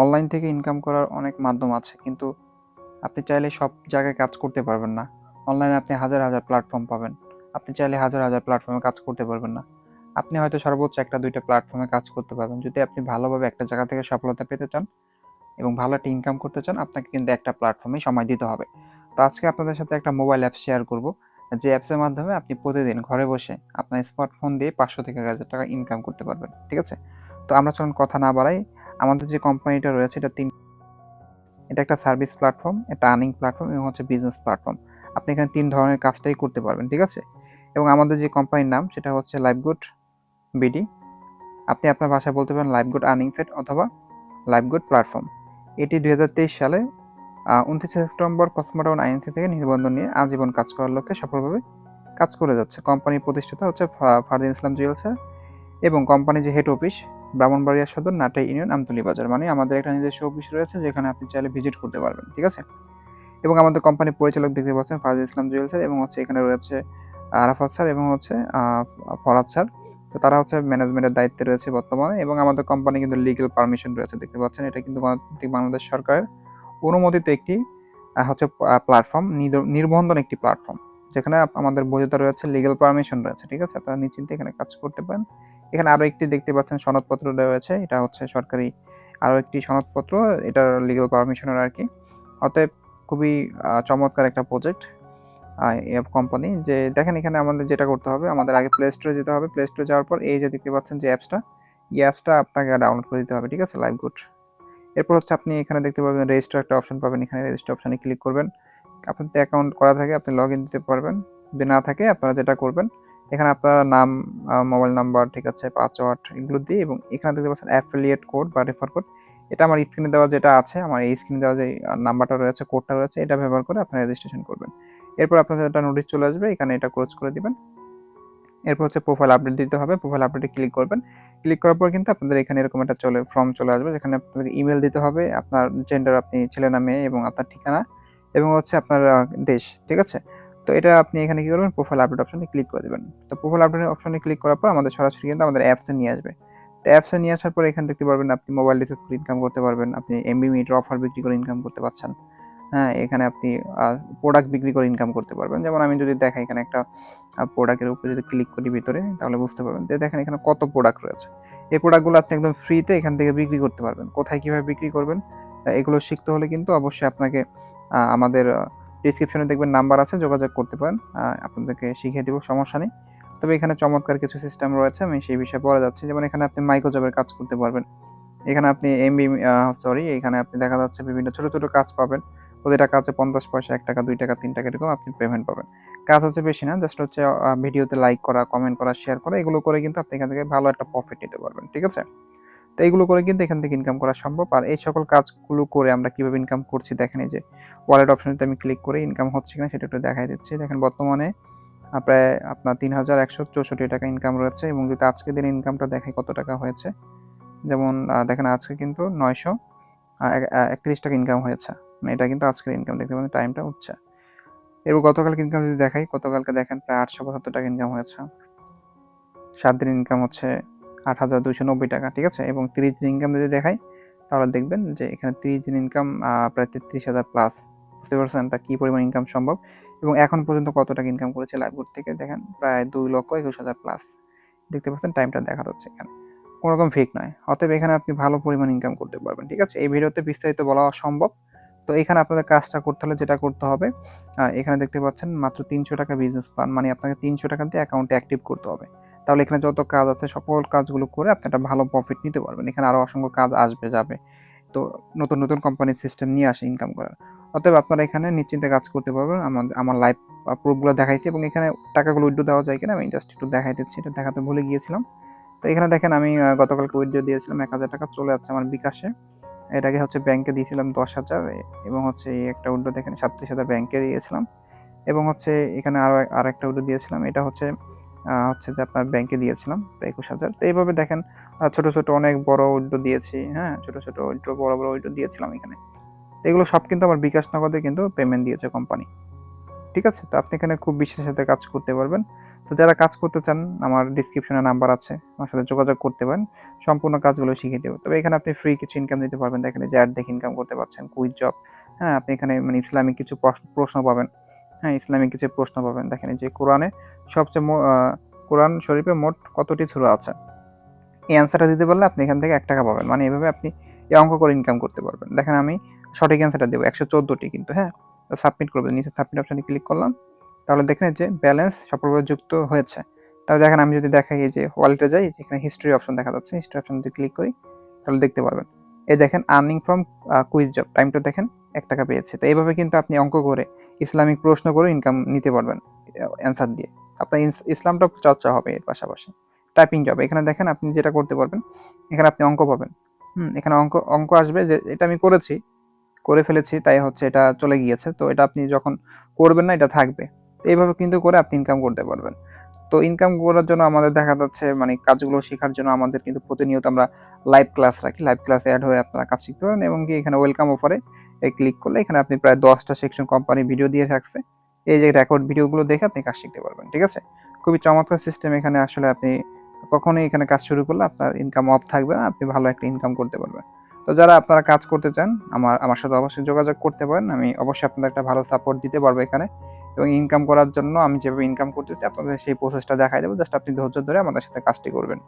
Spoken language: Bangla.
অনলাইন থেকে ইনকাম করার অনেক মাধ্যম আছে, কিন্তু আপনি চাইলে সব জায়গায় কাজ করতে পারবেন না। অনলাইনে আপনি হাজার হাজার প্ল্যাটফর্ম পাবেন। আপনি চাইলে হাজার হাজার প্ল্যাটফর্মে কাজ করতে পারবেন না। আপনি হয়তো সর্বোচ্চ একটা, দুইটা প্ল্যাটফর্মে কাজ করতে পারবেন। যদি আপনি ভালোভাবে একটা জায়গা থেকে সফলতা পেতে চান এবং ভালো একটা ইনকাম করতে চান, আপনাকে কিন্তু একটা প্ল্যাটফর্মে সময় দিতে হবে। তো আজকে আপনাদের সাথে একটা মোবাইল অ্যাপ শেয়ার করব। যে অ্যাপসের মাধ্যমে আপনি প্রতিদিন ঘরে বসে আপনার স্মার্টফোন দিয়ে পাঁচশো থেকে এক হাজার টাকা ইনকাম করতে পারবেন। ঠিক আছে? তো আমরা চলুন কথা না বাড়াই। আমাদের যে কোম্পানিটা রয়েছে, এটা তিন এটা একটা সার্ভিস প্ল্যাটফর্ম একটা আর্নিং প্ল্যাটফর্ম এবং হচ্ছে বিজনেস প্ল্যাটফর্ম। আপনি এখানে তিন ধরনের কাজটাই করতে পারবেন, ঠিক আছে? এবং আমাদের যে কোম্পানির নাম, সেটা হচ্ছে লাইফগুড বিডি আপনি আপনার ভাষায় বলতে পারেন লাইফগুড আর্নিং সেট অথবা লাইফগুড প্ল্যাটফর্ম এটি দু হাজার তেইশ সালে উনত্রিশে সেপ্টেম্বর কসমোটাউন আইএনসি থেকে নিবন্ধন নিয়ে আজীবন কাজ করার লক্ষ্যে সফলভাবে কাজ করে যাচ্ছে। কোম্পানির প্রতিষ্ঠাতা হচ্ছে ফারদিন ইসলাম জুয়েলসের এবং কোম্পানির যে হেড অফিস ব্রাহ্মণবাড়িয়া সদর নাটাই ইউনিয়ন, আমতলি বাজার। মানে আমাদের একটা নিজস্ব অফিস রয়েছে, যেখানে আপনি চাইলে ভিজিট করতে পারবেন, ঠিক আছে? এবং আমাদের কোম্পানির পরিচালক দেখতে পাচ্ছেন ফারদিন ইসলাম জুয়েলসের এবং হচ্ছে এখানে রয়েছে আরাফাত স্যার এবং হচ্ছে ফরাদ স্যার। তো তারা হচ্ছে ম্যানেজমেন্টের দায়িত্বে রয়েছে বর্তমানে এবং আমাদের কোম্পানি কিন্তু লিগ্যাল পারমিশন রয়েছে, দেখতে পাচ্ছেন। এটা কিন্তু গণতান্ত্রিক বাংলাদেশ সরকারের অনুমোদিত একটি হচ্ছে প্ল্যাটফর্ম নির্বন্ধন একটি প্ল্যাটফর্ম যেখানে আমাদের বৈধতা রয়েছে লিগ্যাল পারমিশন রয়েছে, ঠিক আছে? আপনারা নিশ্চিন্তে এখানে কাজ করতে পারেন। এখানে আরও একটি দেখতে পাচ্ছেন সনদপত্র রয়েছে এটা হচ্ছে সরকারি আরও একটি সনদপত্র, এটার লিগ্যাল পারমিশনের আর কি অতএব খুবই চমৎকার একটা প্রজেক্ট কোম্পানি যে দেখেন এখানে আমাদের যেটা করতে হবে, আমাদের আগে প্লে স্টোরে যেতে হবে। প্লে স্টোরে যাওয়ার পর এই যে দেখতে পাচ্ছেন যে অ্যাপসটা এই অ্যাপসটা আপনাকে ডাউনলোড করে দিতে হবে, ঠিক আছে? লাইভ গুড এরপর হচ্ছে আপনি এখানে দেখতে পাবেন রেজিস্টার একটা অপশন পাবেন। এখানে রেজিস্টার অপশনে ক্লিক করবেন। আপনার অ্যাকাউন্ট করা থাকে, আপনি লগ ইন দিতে পারবেন। যদি না থাকে, আপনারা যেটা করবেন এখানে আপনার নাম মোবাইল নাম্বার ঠিক আছে পাসওয়ার্ড এগুলো দিয়ে এবং এখানে দেখতে পাচ্ছেন অ্যাফিলিয়েট কোড বা রেফার কোড এটা আমার স্ক্রিনে দেওয়া যেটা আছে, আমার এই স্ক্রিনে দেওয়া যে নাম্বারটা রয়েছে কোডটা রয়েছে, এটা ব্যবহার করে আপনারা রেজিস্ট্রেশন করবেন। এরপর আপনাদের একটা নোটিশ চলে আসবে, এখানে এটা ক্লোজ করে দিবেন। এরপর হচ্ছে প্রোফাইল আপডেট দিতে হবে প্রোফাইল আপডেটে ক্লিক করবেন। ক্লিক করার পর কিন্তু আপনাদের এখানে এরকম একটা চলে ফর্ম চলে আসবে, যেখানে আপনাদের ইমেল দিতে হবে, আপনার জেন্ডার আপনি ছেলে না মেয়ে এবং আপনার ঠিকানা এবং হচ্ছে আপনার দেশ, ঠিক আছে? তো এটা আপনি এখানে কি করবেন? প্রোফাইল আপডেট অপশনে ক্লিক করে দেবেন। তো প্রোফাইল আপডেট অপশনে ক্লিক করার পর আমাদের সরাসরি কিন্তু আমাদের অ্যাপসে নিয়ে আসবে। তো অ্যাপসে নিয়ে আসার পর এখানে দেখতে পারবেন আপনি মোবাইল রিচার্জ করে ইনকাম করতে পারবেন, আপনি এমবি মিটার অফার বিক্রি করে ইনকাম করতে পারছেন। হ্যাঁ এখানে আপনি প্রোডাক্ট বিক্রি করে ইনকাম করতে পারবেন। যেমন আমি যদি দেখাই এখানে একটা প্রোডাক্টের উপরে যদি ক্লিক করি ভিতরে, তাহলে বুঝতে পারবেন যে দেখেন এখানে কত প্রোডাক্ট রয়েছে। এই প্রোডাক্টগুলো আপনি একদম ফ্রিতে এখান থেকে বিক্রি করতে পারবেন। কোথায় কীভাবে বিক্রি করবেন? এগুলো শিখতে হলে কিন্তু অবশ্যই আপনাকে আমাদের ডিসক্রিপশনে দেখবেন নাম্বার আছে, যোগাযোগ করতে পারেন। আপনাদেরকে শিখিয়ে দিব, সমস্যা নেই। তবে এখানে চমৎকার কিছু সিস্টেম রয়েছে, আমি সেই বিষয়ে পড়ে যাচ্ছি। যেমন এখানে আপনি মাইক্রো জবের কাজ করতে পারবেন। এখানে আপনি এমবি সরি এখানে আপনি দেখা যাচ্ছে বিভিন্ন ছোট ছোট কাজ পাবেন। প্রতিটা কাজে পঞ্চাশ পয়সা, এক টাকা, দুই টাকা, তিন টাকা এরকম আপনি পেমেন্ট পাবেন। কাজ হচ্ছে বেশি না জাস্ট হচ্ছে ভিডিওতে লাইক করা কমেন্ট করা শেয়ার করা, এগুলো করে কিন্তু আপনি এখান থেকে ভালো একটা প্রফিট নিতে পারবেন, ঠিক আছে? তো এইগুলো করে কিন্তু এখান থেকে ইনকাম করা সম্ভব। আর এই সকল কাজগুলো করে আমরা কীভাবে ইনকাম করছি দেখেন এই যে ওয়ালেট অপশনতে আমি ক্লিক করে ইনকাম হচ্ছে কিনা সেটা একটু দেখাই দিচ্ছি। দেখেন বর্তমানে প্রায় আপনার তিন হাজার একশো চৌষট্টি টাকা ইনকাম রয়েছে এবং যদি আজকে দিন ইনকামটা দেখাই কত টাকা হয়েছে, যেমন দেখেন আজকে কিন্তু নয়শো একত্রিশ টাকা ইনকাম হয়েছে। মানে এটা কিন্তু আজকের ইনকাম দেখতে পাচ্ছেন টাইমটা উঠছে। এবার গতকালকে ইনকাম যদি দেখাই, গতকালকে দেখেন প্রায় আটশো পঁচাত্তর টাকা ইনকাম হয়েছে। সাত দিন ইনকাম হচ্ছে আট হাজার দুইশো নব্বই টাকা, ঠিক আছে? এবং তিরিশ দিন ইনকাম যদি দেখাই, তাহলে দেখবেন যে এখানে তিরিশ দিন ইনকাম প্রায় তেত্রিশ হাজার প্লাস বুঝতে পারছেন তা কী পরিমাণ ইনকাম সম্ভব? এবং এখন পর্যন্ত কত টাকা ইনকাম করেছে লাইভগুড থেকে? দেখেন, প্রায় দুই লক্ষ একুশ হাজার প্লাস দেখতে পাচ্ছেন টাইমটা দেখা যাচ্ছে এখানে। কোনো রকম ফেক নয়। অতএব এখানে আপনি ভালো পরিমাণ ইনকাম করতে পারবেন, ঠিক আছে? এই ভিডিওতে বিস্তারিত বলা অসম্ভব। তো এখানে আপনাদের কাজটা করতে হলে যেটা করতে হবে এখানে দেখতে পাচ্ছেন মাত্র তিনশো টাকা বিজনেস প্ল্যান মানে আপনাকে তিনশো টাকা দিয়ে অ্যাকাউন্টে অ্যাক্টিভ করতে হবে। তাহলে এখানে যত কাজ আছে, সকল কাজগুলো করে আপনি একটা ভালো প্রফিট নিতে পারবেন। এখানে আরও অসংখ্য কাজ আসবে, যাবে। তো নতুন নতুন কোম্পানির সিস্টেম নিয়ে আসে ইনকাম করার। অতএব আপনারা এখানে নিশ্চিন্তে কাজ করতে পারবেন। আমাদের আমার লাইভ প্রুফগুলো দেখাইছি এবং এখানে টাকাগুলো উইড্রো দেওয়া যায় কিনা আমি জাস্ট একটু দেখাই দিচ্ছি এটা দেখাতে ভুলে গিয়েছিলাম। তো এখানে দেখেন আমি গতকালকে উইড্রো দিয়েছিলাম এক হাজার টাকা, চলে যাচ্ছে আমার বিকাশে। এটাকে হচ্ছে ব্যাংকে দিয়েছিলাম দশ হাজার এবং হচ্ছে এই একটা উইড্রো দেখেন সাতত্রিশ হাজার ব্যাংকে দিয়েছিলাম। এবং হচ্ছে এখানে আরও আর একটা উইড্রো দিয়েছিলাম। এটা হচ্ছে হচ্ছে যে আপনার ব্যাংকে দিয়েছিলাম একুশ হাজার। তো এইভাবে দেখেন ছোট ছোট অনেক বড় উইড্রো দিয়েছি হ্যাঁ ছোট ছোট উইড্রো বড় বড় উইড্রো দিয়েছিলাম এখানে। এগুলো সব কিন্তু আমার বিকাশ নগদে কিন্তু পেমেন্ট দিয়েছে কোম্পানি ঠিক আছে? তো আপনি এখানে খুব বিশ্বাসের সাথে কাজ করতে পারবেন। তো যারা কাজ করতে চান, আমার ডিসক্রিপশনে নাম্বার আছে, আমার সাথে যোগাযোগ করতে পারেন। সম্পূর্ণ কাজগুলো শিখিয়ে দেবো। তবে এখানে আপনি ফ্রি কিছু ইনকাম দিতে পারবেন। দেখেন যে অ্যাড দেখে ইনকাম করতে পারছেন কুইজ জব হ্যাঁ আপনি এখানে মানে ইসলামিক কিছু প্রশ- প্রশ্ন পাবেন। হ্যাঁ ইসলামিক কিছু প্রশ্ন পাবেন। দেখেন যে কোরআনে সবচেয়ে কোরআন শরীফে মোট কতটি সূরা আছে? এই অ্যান্সারটা দিতে পারলে আপনি এখান থেকে এক টাকা পাবেন। মানে এভাবে আপনি এই অঙ্ক করে ইনকাম করতে পারবেন। দেখেন আমি সঠিক অ্যান্সারটা দেবো, একশো চোদ্দোটি কিন্তু হ্যাঁ? সাবমিট করবেন, নিচে সাবমিট অপশানে ক্লিক করলাম। তাহলে দেখেন যে ব্যালেন্স সফলভাবে যুক্ত হয়েছে। তাহলে দেখেন আমি যদি দেখাই যে ওয়ালেটে যাই, যেখানে হিস্ট্রি অপশন দেখা যাচ্ছে হিস্ট্রি অপশন যদি ক্লিক করি, তাহলে দেখতে পারবেন। এই দেখেন আর্নিং ফ্রম কুইজ জব টাইমটা দেখেন। এক টাকা পেয়েছে। তো এইভাবে কিন্তু আপনি অঙ্ক করে ইসলামিক প্রশ্ন করে ইনকাম নিতে পারবেন অ্যান্সার দিয়ে। আপনার ইস- ইসলামটা চর্চা হবে এর পাশাপাশি। টাইপিং জব এখানে দেখেন আপনি যেটা করতে পারবেন, এখানে আপনি অঙ্ক পাবেন। হুম, এখানে অঙ্ক অঙ্ক আসবে যে, এটা আমি করেছি, করে ফেলেছি, তাই হচ্ছে এটা চলে গিয়েছে। তো এটা আপনি যখন করবেন না, এটা থাকবে। এইভাবে কিন্তু করে আপনি ইনকাম করতে পারবেন। তো ইনকাম করার জন্য আমাদের দেখা যাচ্ছে মানে কাজগুলো শেখার জন্য আমাদের কিন্তু প্রতিনিয়ত আমরা লাইভ ক্লাস রাখি। লাইভ ক্লাসে অ্যাড হয়ে আপনারা কাজ শিখতে পারেন এবং কি এখানে ওয়েলকাম অফারে ক্লিক করলে এখানে আপনি প্রায় দশটা সেকশন কোম্পানি ভিডিও দিয়ে থাকছে। এই যে রেকর্ড ভিডিওগুলো দেখে আপনি কাজ শিখতে পারবেন, ঠিক আছে? খুবই চমৎকার সিস্টেম এখানে আসলে আপনি কখনোই এখানে কাজ শুরু করলে আপনার ইনকাম অফ থাকবে না, আপনি ভালো একটা ইনকাম করতে পারবেন। তো যারা আপনারা কাজ করতে চান, আমার আমার সাথে অবশ্যই যোগাযোগ করতে পারেন। আমি অবশ্যই আপনাদের একটা ভালো সাপোর্ট দিতে পারব এখানে। এবং ইনকাম করার জন্য আমি যেভাবে ইনকাম করতে চাই আপনাদের সেই প্রসেসটা দেখাই দেবো। জাস্ট আপনি ধৈর্য ধরে আমাদের সাথে কাজটি করবেন।